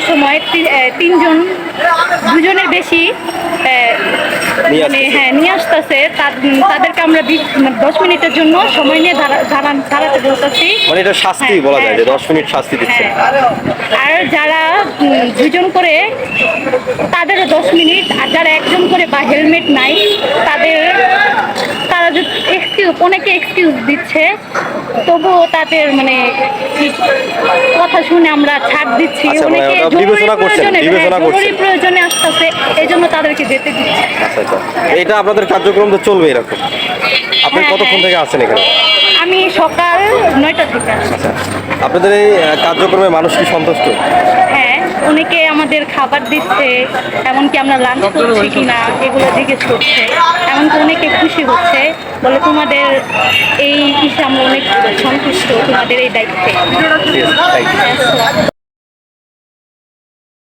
সময় তিনজন দুজনের বেশি মানে। হ্যাঁ নিয়ে আসতেছে। তাদেরকে আমরা দশ মিনিটের জন্য সময় নিয়ে দাঁড়া- দাঁড়াতে বলতেছি। মানে এটা শাস্তি হ্যাঁ, বলা যায় যে হ্যাঁ, দশ মিনিট শাস্তি দিচ্ছে। হ্যাঁ আর যারা দুজন করে তাদেরও দশ মিনিট। আর যারা একজন করে বা হেলমেট নাই তাদের অনেকে এক্সকিউজ দিচ্ছে তবুও তাদের মানে কথা শুনে আমরা ছাড় দিচ্ছি। আচ্ছা, অনেকে বিবেচনা করছেন, প্রয়োজনে বিবেচনা করছেন। প্রয়োজনে আসতেছে এই জন্য তাদেরকে যেতে দিচ্ছি। আচ্ছা আচ্ছা। এটা আপনাদের কার্যক্রম তো চলবে এরকম। আপনি হ্যাঁ, কতক্ষণ হ্যাঁ। থেকে আছেন এখানে? আমি সকাল নয়টা থেকে আচ্ছা। আপনাদের এই কার্যক্রমে মানুষ কি সন্তুষ্ট? হ্যাঁ অনেকে আমাদের খাবার দিচ্ছে এমনকি আমরা লাঞ্চ করছি কিনা এগুলো জিজ্ঞেস করছে এমনকি অনেকে খুশি হচ্ছে। বলে তোমাদের এই ইসে আমরা অনেক সন্তুষ্ট তোমাদের এই দায়িত্বে।